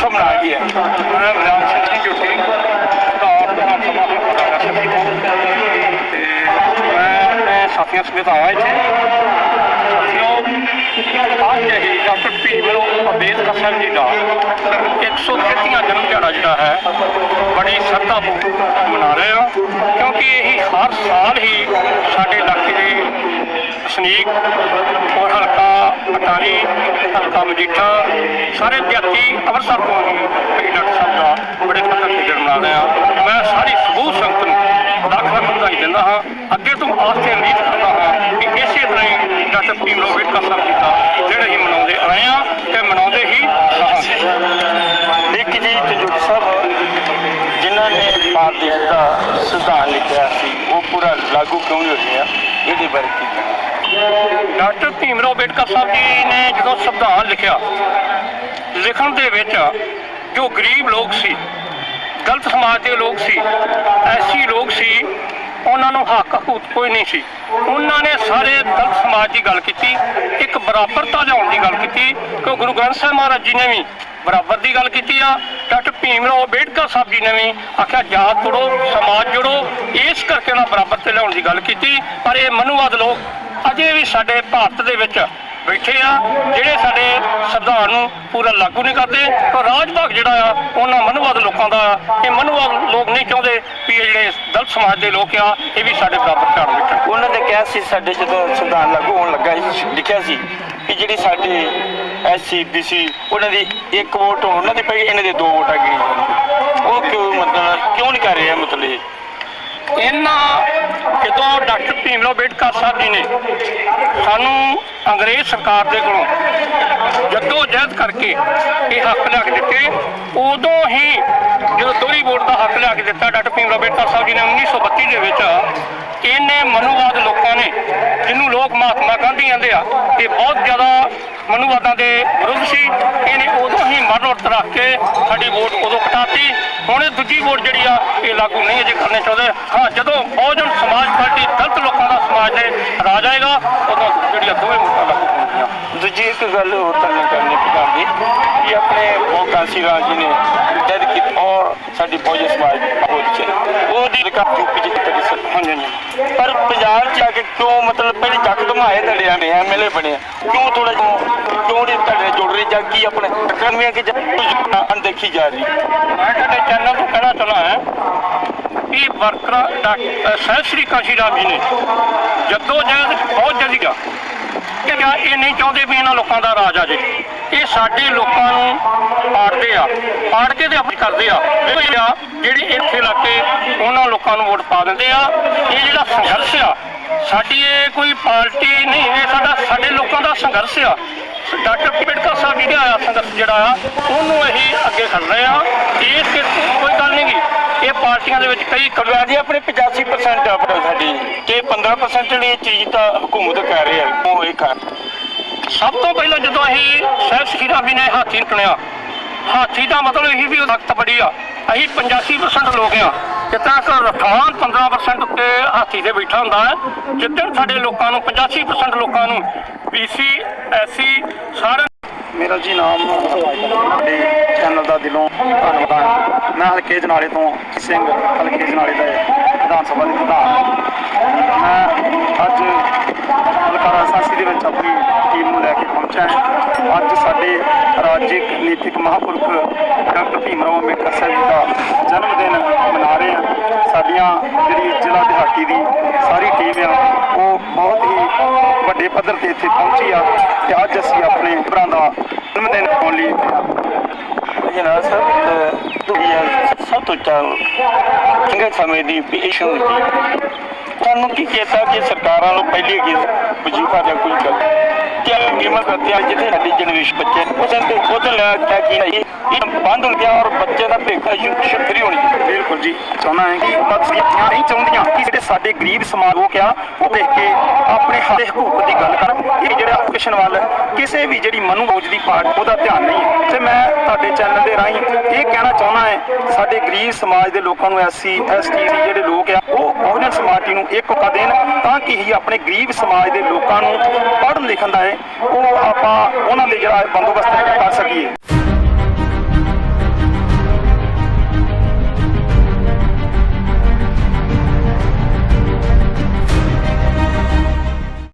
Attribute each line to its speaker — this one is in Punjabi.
Speaker 1: ਸੰਸਥਾ ਬਣਾ ਗਈ ਹੈ ਉਹਨਾਂ
Speaker 2: ਨੇ ਰਾਜ ਸਿੱਖੀ ਜੁਟੀ ਧਾਰ ਦਾ ਸਮਾਂ ਬਣਾ ਸਕੀ ਤੇ ਮੈਂ ਆਪਣੇ ਸਾਥੀਆਂ ਸਮੇਤ ਆਇਆ ਇੱਥੇ। ਸਾਥੀਓ ਅੱਜ ਇਹ ਡਾਕਟਰ ਭੀਮਲ ਅੰਬੇਦਕਰ ਸਾਹਿਬ ਜੀ ਦਾ 133ਵਾਂ ਜਨਮ ਦਿਹਾੜਾ ਜਿਹੜਾ ਹੈ, ਬੜੀ ਸ਼ਰਧਾ ਤੋਂ ਮਨਾ ਰਹੇ ਹਾਂ ਕਿਉਂਕਿ ਇਹ ਹਰ ਸਾਲ ਹੀ ਸਾਡੇ ਇਲਾਕੇ ਦੇ ਸਨੀਕ ਔਰ ਹਲਕਾ ਅਟਾਰੀ, ਹਲਕਾ ਮਜੀਠਾ, ਸਾਰੇ ਵਿਅਕਤੀ ਅਵਸਰ ਸਾਹਿਬ ਜੀ ਦਾ ਜਿਹੜਾ ਹੀ ਮਨਾਉਂਦੇ ਆਏ ਹਾਂ ਤੇ ਮਨਾਉਂਦੇ ਹੀ
Speaker 1: ਇੱਕ ਜੀ ਤਜੁਰ ਸਾਹਿਬ ਜਿਨ੍ਹਾਂ ਨੇ ਭਾਰਤ ਦਾ ਸੰਵਿਧਾਨ ਲਿਖਿਆ ਸੀ ਉਹ ਪੂਰਾ ਲਾਗੂ ਕਿਉਂ ਨਹੀਂ ਹੋਇਆ ਇਹਦੇ ਬਾਰੇ ਕੀ
Speaker 2: ਡਾਕਟਰ ਭੀਮਰਾਓ ਅੰਬੇਦਕਰ ਸਾਹਿਬ ਜੀ ਨੇ ਜਦੋਂ ਸੰਵਿਧਾਨ ਲਿਖਿਆ ਲਿਖਣ ਦੇ ਵਿੱਚ ਜੋ ਗਰੀਬ ਲੋਕ ਸੀ ਗਲਤ ਸਮਾਜ ਦੇ ਲੋਕ ਸੀ ਐਸੀ ਲੋਕ ਸੀ ਉਹਨਾਂ ਨੂੰ ਹੱਕ ਹੂਤ ਕੋਈ ਨਹੀਂ ਸੀ। ਉਹਨਾਂ ਨੇ ਸਾਰੇ ਦਲਿਤ ਸਮਾਜ ਦੀ ਗੱਲ ਕੀਤੀ, ਇੱਕ ਬਰਾਬਰਤਾ ਲਿਆਉਣ ਦੀ ਗੱਲ ਕੀਤੀ ਕਿ ਗੁਰੂ ਗ੍ਰੰਥ ਸਾਹਿਬ ਮਹਾਰਾਜ ਜੀ ਨੇ ਵੀ ਬਰਾਬਰ ਦੀ ਗੱਲ ਕੀਤੀ ਆ, ਡਾਕਟਰ ਭੀਮ ਰਾਓ ਅੰਬੇਡਕਰ ਸਾਹਿਬ ਜੀ ਨੇ ਵੀ ਆਖਿਆ, ਜਾਤ ਜੁੜੋ, ਸਮਾਜ ਜੁੜੋ। ਇਸ ਕਰਕੇ ਉਹਨਾਂ ਬਰਾਬਰ ਤੇ ਲਿਆਉਣ ਦੀ ਗੱਲ ਕੀਤੀ, ਪਰ ਇਹ ਮਨੂਵਾਦ ਲੋਕ ਅਜੇ ਵੀ ਸਾਡੇ ਭਾਰਤ ਦੇ ਵਿੱਚ ਬੈਠੇ ਆ, ਜਿਹੜੇ ਸਾਡੇ ਸੰਵਿਧਾਨ ਨੂੰ ਪੂਰਾ ਲਾਗੂ ਨਹੀਂ ਕਰਦੇ। ਪਰ ਰਾਜ ਭਾਗ ਜਿਹੜਾ ਆ, ਉਹਨਾਂ ਮਨਵਾਦ ਲੋਕਾਂ ਦਾ ਇਹ ਮਨਵਾਦ ਲੋਕ ਨਹੀਂ ਚਾਹੁੰਦੇ ਵੀ ਇਹ ਜਿਹੜੇ ਦਲਿਤ ਸਮਾਜ ਦੇ ਲੋਕ ਆ, ਇਹ ਵੀ ਸਾਡੇ ਬਰਾਬਰ ਝਾੜ ਬੈਠਣ
Speaker 1: ਉਹਨਾਂ ਨੇ ਕਿਹਾ ਸੀ ਸਾਡੇ ਜਦੋਂ ਸੰਵਿਧਾਨ ਲਾਗੂ ਹੋਣ ਲੱਗਾ ਲਿਖਿਆ ਸੀ ਕਿ ਜਿਹੜੀ ਸਾਡੇ ਐਸਸੀ ਬੀਸੀ ਉਹਨਾਂ ਦੀ ਇੱਕ ਵੋਟ, ਉਹਨਾਂ ਦੀ ਪਈ, ਇਹਨਾਂ ਦੇ ਦੋ ਵੋਟਾਂ ਗਈਆਂ ਉਹ ਕਿਉਂ ਮਤਲਬ ਕਿਉਂ ਨਹੀਂ ਕਰ ਰਿਹਾ ਮਤਲਬ
Speaker 2: ਇਹਨਾਂ ਜਦੋਂ ਡਾਕਟਰ ਭੀਮਰਾਓ ਅੰਬੇਡਕਰ ਸਾਹਿਬ ਜੀ ਨੇ ਸਾਨੂੰ ਅੰਗਰੇਜ਼ ਸਰਕਾਰ ਦੇ ਕੋਲੋਂ ਜੱਦੋ ਜਹਿਦ ਕਰਕੇ ਇਹ ਹੱਕ ਲਿਆ ਕੇ ਉਦੋਂ ਹੀ ਜਦੋਂ ਦੋਹਰੀ ਵੋਟ ਦਾ ਹੱਕ ਲਿਆ ਕੇ ਦਿੱਤਾ ਡਾਕਟਰ ਭੀਮਰਾਓ ਅੰਬੇਦਕਰ ਸਾਹਿਬ ਜੀ ਨੇ 1932 ਦੇ ਵਿੱਚ ਇਹਨੇ ਮਨੁਵਾਦ ਲੋਕਾਂ ਨੇ, ਜਿਹਨੂੰ ਲੋਕ ਮਹਾਤਮਾ ਗਾਂਧੀ ਕਹਿੰਦੇ ਆ ਇਹ ਬਹੁਤ ਜ਼ਿਆਦਾ ਮਨੁਵਾਦਾਂ ਦੇ ਵਿਰੁੱਧ ਸੀ, ਇਹਨੇ ਉਦੋਂ ਹੀ ਮਰਨ ਵਰਤ ਰੱਖ ਕੇ ਸਾਡੀ ਵੋਟ ਉਦੋਂ ਕਟਾਤੀ ਹੁਣ ਇਹ ਦੂਜੀ ਵੋਟ ਜਿਹੜੀ ਆ, ਇਹ ਲਾਗੂ ਨਹੀਂ ਅਜੇ ਕਰਨੇ ਚਾਹੁੰਦੇ। ਹਾਂ, ਜਦੋਂ ਬਹੁਜਨ ਸਮਾਜ ਪਾਰਟੀ ਦਲਿਤ ਲੋਕਾਂ ਦਾ ਸਮਾਜ ਦੇ ਰਾਜ ਆਏਗਾ, ਉਦੋਂ ਜਿਹੜੀਆਂ ਦੋਵੇਂ ਵੋਟਾਂ ਲਾਗੂ ਹੋਣਗੀਆਂ।
Speaker 1: ਦੂਜੀ ਇੱਕ ਗੱਲ ਹੋਰ ਤੁਹਾਨੂੰ ਕਰਨੀ ਪਕਾਂਦੀ ਕਿ ਆਪਣੇ ਉਹ ਰਾਜ ਜੀ ਨੇ ਜਦ ਔਰ ਸਾਡੀ ਫੌਜੀ ਸਮਾਜ ਬਹੁਤ ਚ ਉਹਦੀ ਰਿਕਾਰਡ ਯੂਪੀ ਚ ਤੱਕ ਸਰ
Speaker 2: ਹਾਂਜੀ
Speaker 1: ਪਰ ਪੰਜਾਬ ਚ ਆ ਕੇ ਕਿਉਂ ਮਤਲਬ ਪਹਿਲੇ ਜੱਗ ਧਮਾਏ ਧੜਿਆ ਨੇ ਐਮਐਲਏ ਬਣੇ ਕਿਉਂ ਥੋੜਾ ਕਿਉਂ ਨਹੀਂ ਧੜੇ ਜੁੜ ਰਹੀ ਜਾਂ ਕੀ ਆਪਣੇ ਕਰਮੀਆਂ ਕਿ ਅਣਦੇਖੀ ਜਾ ਰਹੀ?
Speaker 2: ਮੈਂ ਤੁਹਾਡੇ ਚੈਨਲ ਤੋਂ ਕਹਿਣਾ ਚਾਹੁੰਦਾ ਹਾਂ ਇਹ ਵਰਕਰਾਂ ਡਾਕਟਰ ਸਹਿ ਸ਼੍ਰੀ ਕਾਸ਼ੀ ਰਾਮ ਜੀ ਨੇ। ਜਦੋਂ ਜਹਿਦ ਬਹੁਤ ਜਲਦੀ ਆ ਕਿ ਇਹ ਨਹੀਂ ਚਾਹੁੰਦੇ ਵੀ ਇਹਨਾਂ ਲੋਕਾਂ ਦਾ ਰਾਜ ਆ ਜੇ। ਇਹ ਸਾਡੇ ਲੋਕਾਂ ਨੂੰ ਆ। ਪਾੜ ਕੇ ਤੇ ਆਪਣੀ ਕਰਦੇ ਆ। ਇਹ ਆ ਜਿਹੜੇ ਇੱਥੇ ਲਾ ਕੇ ਉਹਨਾਂ ਲੋਕਾਂ ਨੂੰ ਵੋਟ ਪਾ ਦਿੰਦੇ ਆ। ਇਹ ਜਿਹੜਾ ਸੰਘਰਸ਼ ਆ ਸਾਡੀ ਇਹ ਕੋਈ ਪਾਰਟੀ ਨਹੀਂ ਇਹ ਸਾਡਾ ਸਾਡੇ ਲੋਕਾਂ ਦਾ ਸੰਘਰਸ਼ ਆ। ਡਾਕਟਰ ਅੰਬੇਡਕਰ ਸਾਹਿਬ ਜੀ ਦਾ ਸੰਘਰਸ਼ ਜਿਹੜਾ ਆ ਉਹਨੂੰ ਅਸੀਂ ਅੱਗੇ ਖੜ ਰਹੇ ਆ। ਇਸ ਕੋਈ ਗੱਲ ਨਹੀਂ ਇਹ ਪਾਰਟੀਆਂ ਦੇ ਵਿੱਚ ਕਈ ਕਲਵਾ
Speaker 1: ਜੀ ਆਪਣੇ 85% ਆਪਣੇ ਸਾਡੀ। ਤੇ 15% ਲਈ ਇਹ ਚੀਜ਼ ਤਾਂ ਹਕੂਮਤ ਕਰ ਰਹੀ ਹੈ ਉਹ ਇਹ ਕਰ।
Speaker 2: ਸਭ ਤੋਂ ਪਹਿਲਾਂ ਜਦੋਂ ਅਸੀਂ ਸਾਹਿਬ ਵੀ ਨੇ ਹਾਥੀ ਚੁਣਿਆ ਹਾਥੀ ਦਾ ਮਤਲਬ ਇਹ ਵੀ ਉਹ ਬੜੀ ਆ। ਅਸੀਂ 85% ਲੋਕ ਆ। ਜਿੱਦਾਂ ਕਿ ਰਫਾਨ 15% ਉੱਤੇ ਹਾਥੀ ਤੇ ਬੈਠਾ ਹੁੰਦਾ ਹੈ, ਜਿੱਦਣ ਸਾਡੇ ਲੋਕਾਂ ਨੂੰ 85% ਲੋਕਾਂ ਨੂੰ ਬੀਸੀ ਐਸਸੀ ਸਾਰੇ
Speaker 3: ਮੇਰਾ ਜੀ ਨਾਮ ਤੁਹਾਡੇ ਚੈਨਲ ਦਾ ਦਿਲੋਂ ਧੰਨਵਾਦ। ਮੈਂ ਹਲਕੇ ਜਨਾਲੇ ਤੋਂ, ਸਿੰਘ ਹਲਕੇ ਜਨਾਲੇ ਦਾ ਵਿਧਾਨ ਸਭਾ ਦੇ ਪ੍ਰਧਾਨ ਮੈਂ ਅੱਜ ਹਲਕਾ ਸਾਸੀ ਦੇ ਵਿੱਚ ਆਪਣੀ ਟੀਮ ਨੂੰ ਲੈ ਕੇ ਪਹੁੰਚਿਆ ਹਾਂ ਅੱਜ ਸਾਡੇ ਰਾਜਿਕ ਨੀਤਿਕ ਮਹਾਂਪੁਰਖ ਡਾਕਟਰ ਭੀਮਰਾਓ ਅੰਬੇਡਕਰ ਸਾਹਿਬ ਜੀ ਦਾ ਜਨਮ ਦਿਨ ਮਨਾ ਰਹੇ ਹਾਂ। ਸਾਡੀਆਂ ਜਿਹੜੀ ਜ਼ਿਲ੍ਹਾ ਦਿਹਾਤੀ ਦੀ ਸਾਰੀ ਟੀਮ ਆ, ਉਹ ਬਹੁਤ ਹੀ ਵੱਡੇ ਪੱਧਰ ਤੇ ਇੱਥੇ ਪਹੁੰਚੀ ਆ ਤੇ ਅੱਜ ਅਸੀਂ ਆਪਣੇ ਭਰਾ ਦਾ ਜਨਮ ਦਿਨ ਮਨਾਉਣ ਲਈ
Speaker 1: ਜਨਾਬ ਸਾਹਿਬ ਦੁਨੀਆ ਸਭ ਤੋਂ ਚੰਗੇ ਸਮੇਂ ਦੀ ਪੇਸ਼ ਹੁੰਦੀ ਤੁਹਾਨੂੰ ਕੀ ਕਹਤਾ ਕਿ ਸਰਕਾਰਾਂ ਨੂੰ ਪਹਿਲੇ ਕੀ ਵਜੀਫਾ ਜਾਂ ਕੋਈ ਗੱਲ? ਕਿ ਕੀਮਤ ਕਰਤੇ ਜਿੱਥੇ ਸਾਡੀ ਜਨਰੇਸ਼ਨ ਬੱਚੇ ਉਦੋਂ ਤੇ ਉਦੋਂ ਲੈ ਕੇ ਕਿ ਨਹੀਂ ਇਹ ਬੰਦ ਹੋ ਗਿਆ ਔਰ ਬੱਚੇ ਦਾ ਭੇਖਾ ਸ਼ੁਕਰੀ ਹੋਣੀ
Speaker 3: ਬਿਲਕੁਲ ਜੀ, ਚਾਹੁੰਦਾ ਹਾਂ ਕਿ ਮਤਸੀਆਂ ਨਹੀਂ ਚਾਹੁੰਦੀਆਂ, ਕਿ ਜਿਹੜੇ ਸਾਡੇ ਗਰੀਬ ਸਮਾਜ ਲੋਕ ਆ ਉਹ ਦੇਖ ਕੇ ਆਪਣੇ ਹੱਕ ਹਕੂਕ ਦੀ ਗੱਲ ਕਰਨ। ਇਹ ਜਿਹੜਾ ਐਪਲੀਕੇਸ਼ਨ ਵੱਲ ਕਿਸੇ ਵੀ ਜਿਹੜੀ ਮਨੂ ਦੀ ਪਾਰਟ ਉਹਦਾ ਧਿਆਨ ਨਹੀਂ ਹੈ। ਤੇ ਮੈਂ ਤੁਹਾਡੇ ਚੈਨਲ ਦੇ ਰਾਹੀਂ ਇਹ ਕਹਿਣਾ ਚਾਹੁੰਦਾ ਹੈ ਸਾਡੇ ਗਰੀਬ ਸਮਾਜ ਦੇ ਲੋਕਾਂ ਨੂੰ ਐਸਸੀ, ਐਸਟੀ ਦੇ ਜਿਹੜੇ ਲੋਕ ਆ, ਉਹ ਬਹੁਜਨ ਸਮਾਜਟੀ ਨੂੰ ਇੱਕ ਮੌਕਾ ਦੇਣ ਤਾਂ ਕਿ ਹੀ ਆਪਣੇ ਗਰੀਬ ਸਮਾਜ ਦੇ ਲੋਕਾਂ ਨੂੰ ਪੜ੍ਹਨ ਲਿਖਣ ਦਾ ਹੈ ਉਹ ਆਪਾਂ ਉਹਨਾਂ ਦੇ ਜਿਹੜਾ ਬੰਦੋਬਸਤ ਹੈ ਕਰ ਸਕੀਏ।